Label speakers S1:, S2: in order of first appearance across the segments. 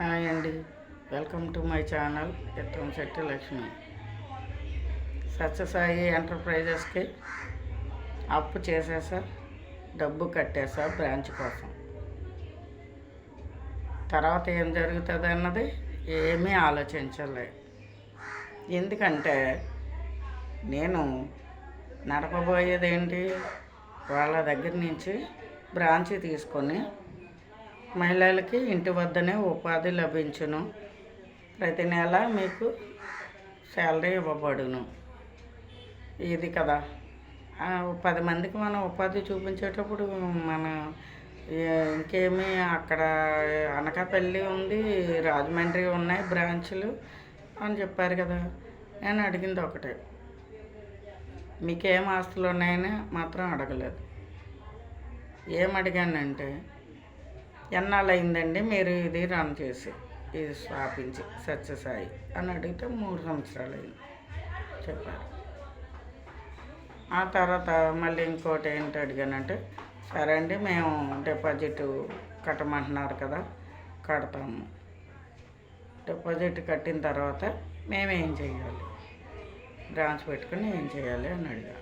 S1: Hi అండి. Welcome to my channel ఎత్తం శెట్టి లక్ష్మి. సత్యసాయి ఎంటర్ప్రైజెస్కి అప్పు చేసేసా డబ్బు కట్టేసా బ్రాంచ్ కోసం. తర్వాత ఏం జరుగుతుంది అన్నది ఏమీ ఆలోచించలే. ఎందుకంటే నేను నడపబోయేది ఏంటి వాళ్ళ దగ్గర నుంచి బ్రాంచ్ తీసుకొని మహిళలకి ఇంటి వద్దనే ఉపాధి లభించును. ప్రతి నెల మీకు శాలరీ ఇవ్వబడును. ఇది కదా. పది మందికి మనం ఉపాధి చూపించేటప్పుడు మన ఇంకేమి అక్కడ అనకాపల్లి ఉంది రాజమండ్రి ఉన్నాయి బ్రాంచ్లు అని చెప్పారు కదా. నేను అడిగింది ఒకటే. మీకేం ఆస్తులు ఉన్నాయని మాత్రం అడగలేదు. ఏం అడిగానంటే ఎన్నాళ్ళు అయిందండి మీరు ఇది రన్ చేసి? ఇది స్థాపించి సత్యసాయి అని అడిగితే మూడు సంవత్సరాలు అయింది చెప్పారు. ఆ తర్వాత మళ్ళీ ఇంకోటి ఏంటి అడిగానంటే సరే అండి మేము డిపాజిట్ కట్టమంటున్నారు కదా కడతాము. డిపాజిట్ కట్టిన తర్వాత మేమేం చేయాలి బ్రాంచ్ పెట్టుకుని ఏం చేయాలి అని అడిగా.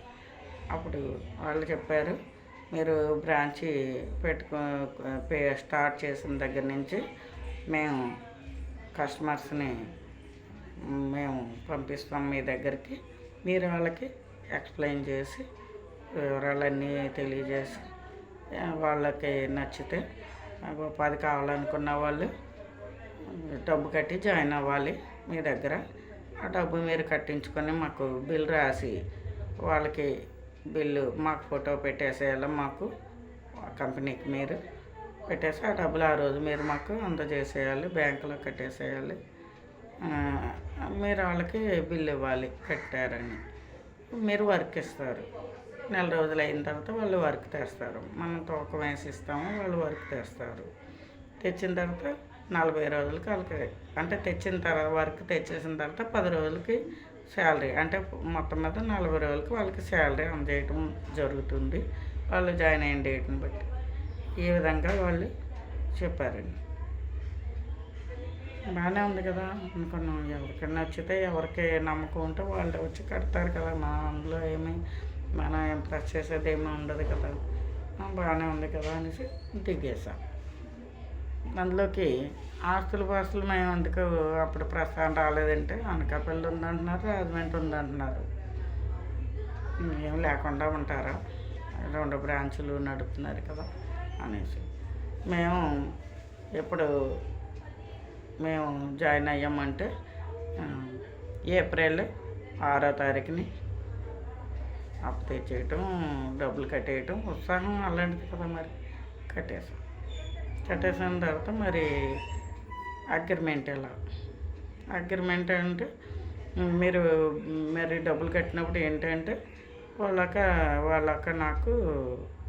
S1: అప్పుడు వాళ్ళు చెప్పారు మీరు బ్రాంచి పెట్టుకో పే స్టార్ట్ చేసిన దగ్గర నుంచి మేము కస్టమర్స్ని మేము పంపిస్తాం మీ దగ్గరికి. మీరు వాళ్ళకి ఎక్స్ప్లెయిన్ చేసి వివరాలన్నీ తెలియజేసి వాళ్ళకి నచ్చితే నాకు ఉపాధి కావాలనుకున్న వాళ్ళు డబ్బు కట్టి జాయిన్ అవ్వాలి మీ దగ్గర. ఆ డబ్బు మీరు కట్టించుకొని మాకు బిల్ రాసి వాళ్ళకి బిల్లు మాకు ఫోటో పెట్టేసేయాలి మాకు కంపెనీకి మీరు. పెట్టేసి ఆ డబ్బులు ఆ రోజు మీరు మాకు అందజేసేయాలి బ్యాంకులో కట్టేసేయాలి. మీరు వాళ్ళకి బిల్లు ఇవ్వాలి కట్టారని. మీరు వర్క్ ఇస్తారు. నెల రోజులు అయిన తర్వాత వాళ్ళు వర్క్ తెస్తారు. మనం తూకం వేసి ఇస్తాము వాళ్ళు వర్క్ తెస్తారు. తెచ్చిన తర్వాత నలభై రోజులకి వాళ్ళకి అంటే తెచ్చిన తర్వాత వర్క్ తెచ్చేసిన తర్వాత పది రోజులకి శాలరీ. అంటే మొత్తం మీద నలభై రోజులకి వాళ్ళకి శాలరీ అందజేయటం జరుగుతుంది. వాళ్ళు జాయిన్ అయిన డేట్ని బట్టి. ఈ విధంగా వాళ్ళు చెప్పారండి. బాగానే ఉంది కదా. అనుకున్నాం. ఎవరికైనా నచ్చితే ఎవరికి నమ్మకం ఉంటే వాళ్ళు వచ్చి కడతారు కదా. మా అందులో ఏమి మనం ఇంప్రెస్ చేసేది ఏమీ ఉండదు కదా. బాగానే ఉంది కదా అనేసి దిగేసాం అందులోకి ఆస్తులు పాస్తులు మేము అందుకు అప్పుడు ప్రస్తుతం రాలేదంటే అనకాపల్లి ఉందంటున్నారు రాజమండ్రి ఉందంటున్నారు. ఏం లేకుండా ఉంటారా? రెండు బ్రాంచులు నడుపుతున్నారు కదా అనేసి. మేము ఎప్పుడు మేము జాయిన్ అయ్యామంటే ఏప్రిల్ ఆరో తారీఖుని అప్పు తెచ్చేయటం డబ్బులు కట్టేయటం ఉత్సాహం అలాంటిది కదా మరి. కట్టేసాం కట్టేసిన తర్వాత మరి అగ్రిమెంట్ ఎలా? అగ్రిమెంట్ అంటే మీరు మరి డబ్బులు కట్టినప్పుడు ఏంటంటే వాళ్ళక వాళ్ళక నాకు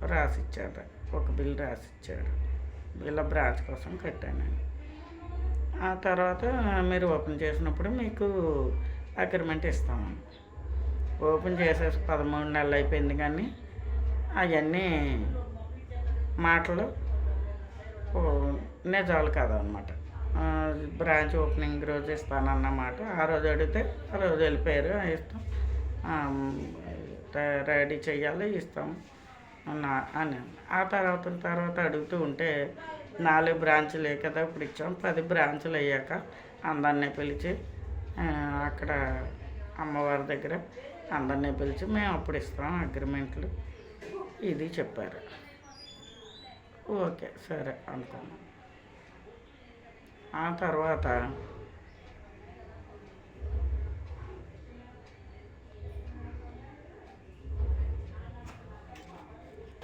S1: రాసిచ్చారు ఒక బిల్ రాసిచ్చారు బిల్ బ్రాంచ్ కోసం కట్టాను ఆ తర్వాత మీరు ఓపెన్ చేసినప్పుడు మీకు అగ్రిమెంట్ ఇస్తాము ఓపెన్ చేసేసి పదమూడు నెలలు అయిపోయింది కానీ అవన్నీ మాటలు నిజాలు కాదనమాట. బ్రాంచ్ ఓపెనింగ్ రోజు ఇస్తానన్నమాట. ఆ రోజు అడిగితే ఆ రోజు వెళ్ళిపోయారు ఇస్తాం. రెడీ చెయ్యాలి ఇస్తాం. నా అని. ఆ తర్వాత తర్వాత అడుగుతూ ఉంటే నాలుగు బ్రాంచులే కదా ఇప్పుడు ఇచ్చాం. పది బ్రాంచులు అయ్యాక అందరినీ పిలిచి అక్కడ అమ్మవారి దగ్గర అందరినీ పిలిచి మేము అప్పుడు ఇస్తాం అగ్రిమెంట్లు. ఇది చెప్పారు. ఓకే సరే అనుకున్నాం ఆ తర్వాత